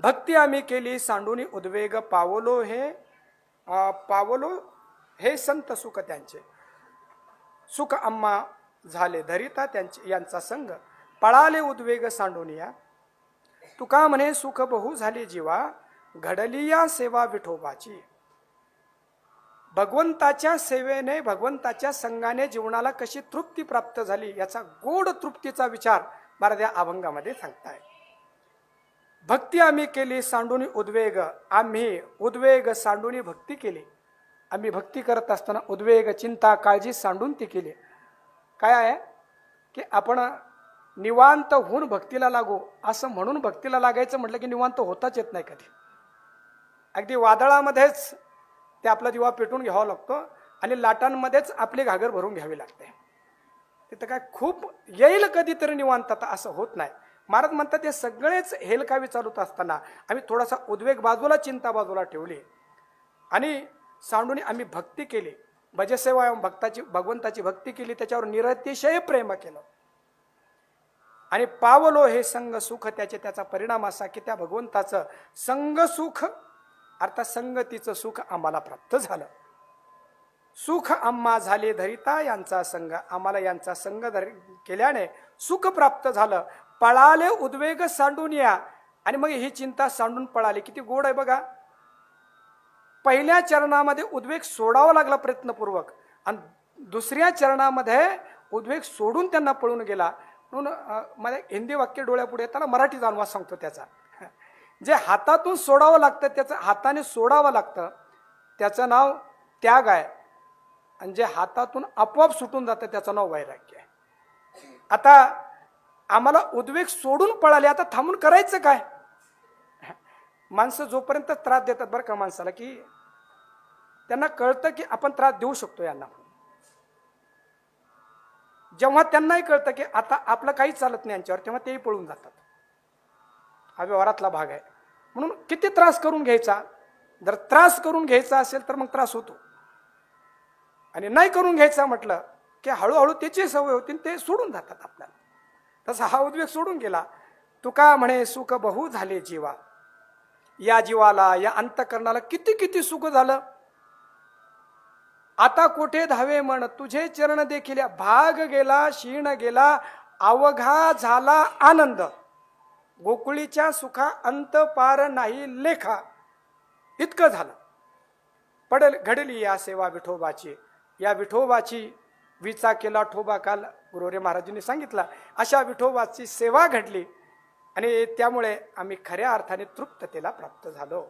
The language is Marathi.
भक्ती आम्ही केली सांडूनी उद्वेग पावलो हे पावलो हे संत सुख त्यांचे. सुख अम्मा झाले धरिता त्यांचे यांचा संग. पळाले उद्वेग सांडून तुका म्हणे सुख बहु झाले जीवा घडली या सेवा विठोबाची. भगवंताच्या सेवेने भगवंताच्या संघाने जीवनाला कशी तृप्ती प्राप्त झाली याचा गोड तृप्तीचा विचार मला त्या अभंगामध्ये सांगताय. भक्ती आम्ही केली सांडूनी उद्वेग. आम्ही उद्वेग सांडूनी भक्ती केली. आम्ही भक्ती करत असताना उद्वेग चिंता काळजी सांडून ती केली. काय आहे? की आपण निवांत होऊन भक्तीला लागू असं म्हणून भक्तीला लागायचं म्हटलं की निवांत होताच येत नाही कधी. अगदी वादळामध्येच ते आपला दिवा पेटून घ्यावा लागतो आणि लाटांमध्येच आपली घागर भरून घ्यावी लागते. तिथं काय खूप येईल कधीतरी निवांतता असं होत नाही. महाराज म्हणतात ते सगळेच हेलकावी चालवत असताना आम्ही थोडासा उद्वेग बाजूला चिंता बाजूला ठेवली. आणि सांडून आम्ही भक्ती केली. भजसेवा भक्ताची भगवंताची भक्ती केली. त्याच्यावर निरतिशय प्रेम केलं. आणि पावलो हे संग सुख त्याचे त्याचा परिणाम असा की त्या भगवंताचं संघ सुख अर्थात संगतीचं सुख आम्हाला प्राप्त झालं. सुख आम्हा झाले धरिता यांचा संग आम्हाला यांचा संग धर केल्याने सुख प्राप्त झालं. पळाले उद्वेग सांडून या. आणि मग ही चिंता सांडून पळाली. किती गोड आहे बघा. पहिल्या चरणामध्ये उद्वेग सोडावा लागला प्रयत्नपूर्वक. आणि दुसऱ्या चरणामध्ये उद्वेग सोडून त्यांना पळून गेला. म्हणून मला हिंदी वाक्य डोळ्यापुढे त्याला मराठी अनुवाद सांगतो त्याचा. जे हातातून सोडावं लागतं त्याचं हाताने सोडावं लागतं त्याचं नाव त्याग आहे. आणि जे हातातून आपोआप सुटून जातं त्याचं नाव वैराग्य आहे. आता आम्हाला उद्वेग सोडून पळाले. आता थांबून करायचं काय? माणसं जोपर्यंत त्रास देतात बरं का माणसाला की त्यांना कळतं की आपण त्रास देऊ शकतो यांना. जेव्हा त्यांनाही कळतं की आता आपलं काही चालत नाही यांच्यावर तेव्हा तेही पळून जातात. हा व्यवहारातला भाग आहे. म्हणून किती त्रास करून घ्यायचा? जर त्रास करून घ्यायचा असेल तर मग त्रास होतो. आणि नाही करून घ्यायचा म्हटलं की हळूहळू त्याची सवय होती आणि ते सोडून जातात आपल्याला. तसा हा उद्वेग सोडून गेला. तुका म्हणे सुख बहु झाले जीवा. या जीवाला या अंतकरणाला किती किती सुख झालं? आता कोठे धावे म्हण? तुझे चरण देखील भाग गेला क्षीण गेला अवघा झाला आनंद. गोकुळीच्या सुखा अंत पार नाही लेखा. इतकं झालं. पडल घडली या सेवा विठोबाची. या विठोबाची विचा केला ठोबा काल गुरुरे महाराजांनी सांगितला. अशा विठोबाची सेवा घडली आणि त्यामुळे आम्ही खऱ्या अर्थाने तृप्ततेला प्राप्त झालो.